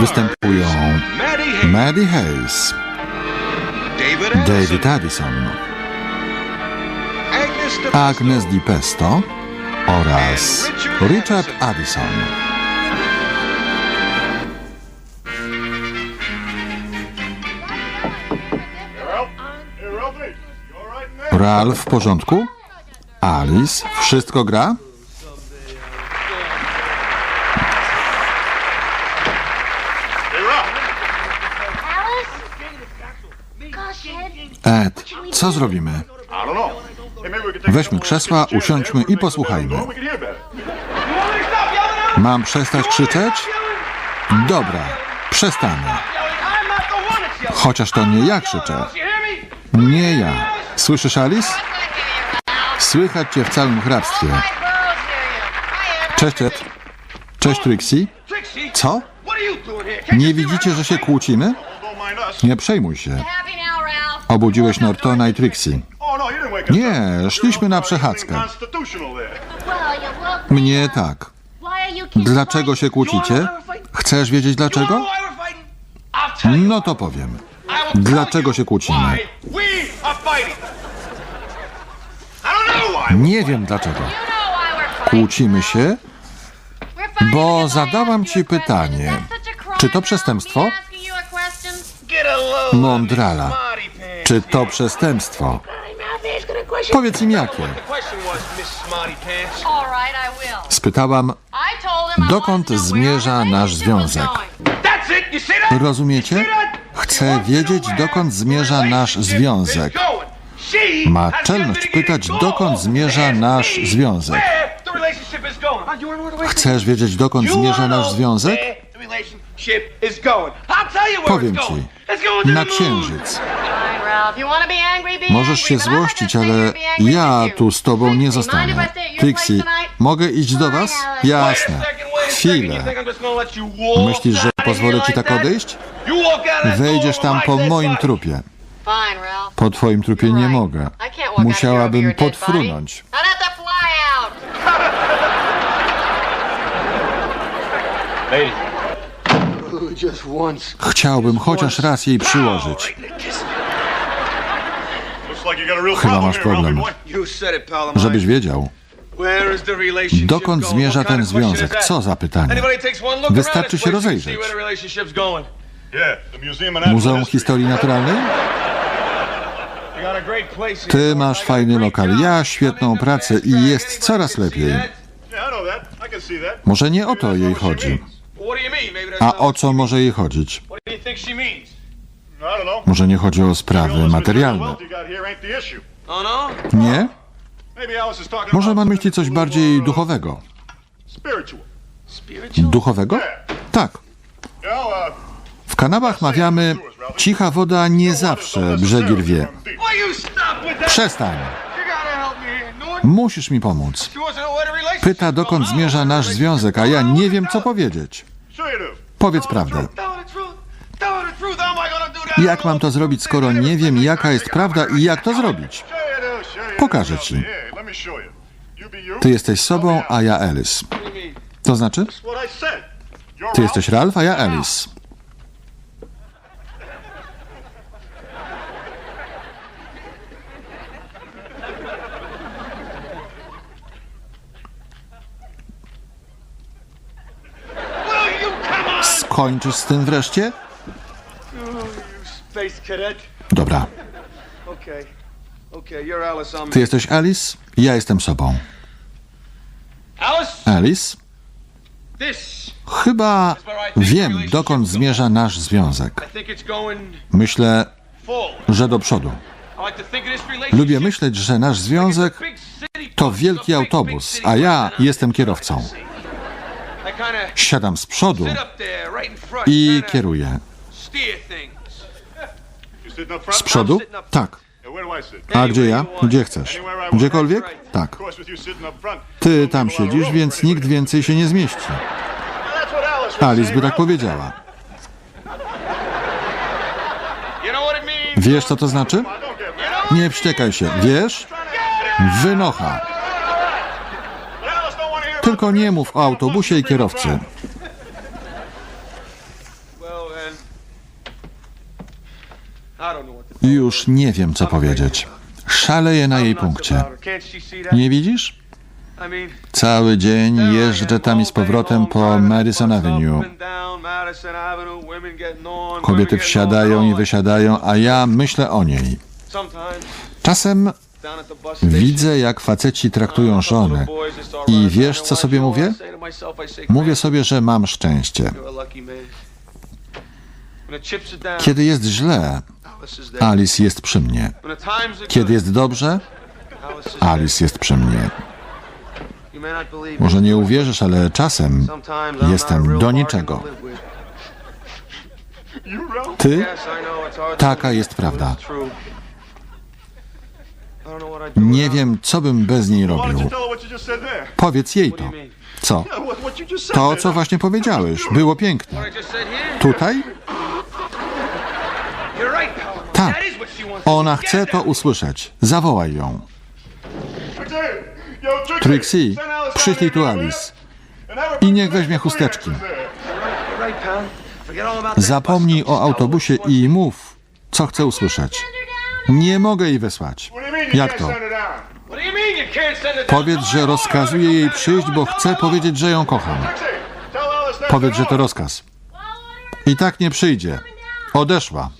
Występują Maddie Hayes, David Addison, Agnes Di Pesto oraz Richard Addison. Ralph w porządku? Alice, wszystko gra? Ed, co zrobimy? Weźmy krzesła, usiądźmy i posłuchajmy. Mam przestać krzyczeć? Dobra, przestanę. Chociaż to nie ja krzyczę. Nie ja. Słyszysz, Alice? Słychać cię w całym hrabstwie. Cześć, Ed. Cześć, Trixie. Co? Nie widzicie, że się kłócimy? Nie przejmuj się. Obudziłeś Nortona i Trixie. Nie, szliśmy na przechadzkę. Mnie tak. Dlaczego się kłócicie? Chcesz wiedzieć dlaczego? No to powiem. Dlaczego się kłócimy? Nie wiem dlaczego. Kłócimy się, bo zadałam ci pytanie. Czy to przestępstwo? Mądrala. Czy to przestępstwo? Powiedz im jakie. Spytałam, dokąd zmierza nasz związek. Rozumiecie? Chcę wiedzieć, dokąd zmierza nasz związek. Ma czelność pytać, dokąd zmierza nasz związek. Chcesz wiedzieć, dokąd zmierza nasz związek? Powiem ci, na księżyc. Możesz się złościć, ale ja tu z tobą nie zostanę. Trixie, mogę iść do was? Jasne. Chwilę. Myślisz, że pozwolę ci tak odejść? Wejdziesz tam po moim trupie. Po twoim trupie nie mogę. Musiałabym podfrunąć. Chciałbym chociaż raz jej przyłożyć. Chyba masz problem. Żebyś wiedział, dokąd zmierza ten związek. Co za pytanie. Wystarczy się rozejrzeć. Muzeum Historii Naturalnej? Ty masz fajny lokal, ja świetną pracę i jest coraz lepiej. Może nie o to jej chodzi. A o co może jej chodzić? Może nie chodzi o sprawy materialne. Nie? Może ma na myśli coś bardziej duchowego. Duchowego? Tak. W kanałach mawiamy, cicha woda nie zawsze brzegi rwie. Przestań. Musisz mi pomóc. Pyta, dokąd zmierza nasz związek, a ja nie wiem, co powiedzieć. Powiedz prawdę. Jak mam to zrobić, skoro nie wiem, jaka jest prawda i jak to zrobić? Pokażę ci. Ty jesteś sobą, a ja Alice. To znaczy? Ty jesteś Ralph, a ja Alice. Skończysz z tym wreszcie? Dobra. Ty jesteś Alice, ja jestem sobą. Alice? Chyba wiem, dokąd zmierza nasz związek. Myślę, że do przodu. Lubię myśleć, że nasz związek to wielki autobus, a ja jestem kierowcą. Siadam z przodu i kieruję. Z przodu? Tak. A gdzie ja? Gdzie chcesz? Gdziekolwiek? Tak. Ty tam siedzisz, więc nikt więcej się nie zmieści. Alice by tak powiedziała. Wiesz, co to znaczy? Nie wściekaj się. Wiesz? Wynocha. Tylko nie mów o autobusie i kierowcy. Już nie wiem, co powiedzieć. Szaleję na jej punkcie. Nie widzisz? Cały dzień jeżdżę tam i z powrotem po Madison Avenue. Kobiety wsiadają i wysiadają, a ja myślę o niej. Czasem widzę, jak faceci traktują żony. I wiesz, co sobie mówię? Mówię sobie, że mam szczęście. Kiedy jest źle, Alice jest przy mnie. Kiedy jest dobrze, Alice jest przy mnie. Może nie uwierzysz, ale czasem jestem do niczego. Ty? Taka jest prawda. Nie wiem, co bym bez niej robił. Powiedz jej to. Co? To, co właśnie powiedziałeś. Było piękne. Tutaj? Tak. Ona chce to usłyszeć. Zawołaj ją. Trixie, przyślij tu Alice. I niech weźmie chusteczki. Zapomnij o autobusie i mów, co chce usłyszeć. Nie mogę jej wysłać. Jak to? Powiedz, że rozkazuję jej przyjść, bo chcę powiedzieć, że ją kocham. Powiedz, że to rozkaz. I tak nie przyjdzie. Odeszła.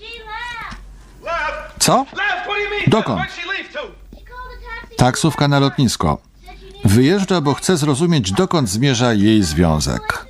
Co? Dokąd? Taksówka na lotnisko. Wyjeżdża, bo chce zrozumieć, dokąd zmierza jej związek.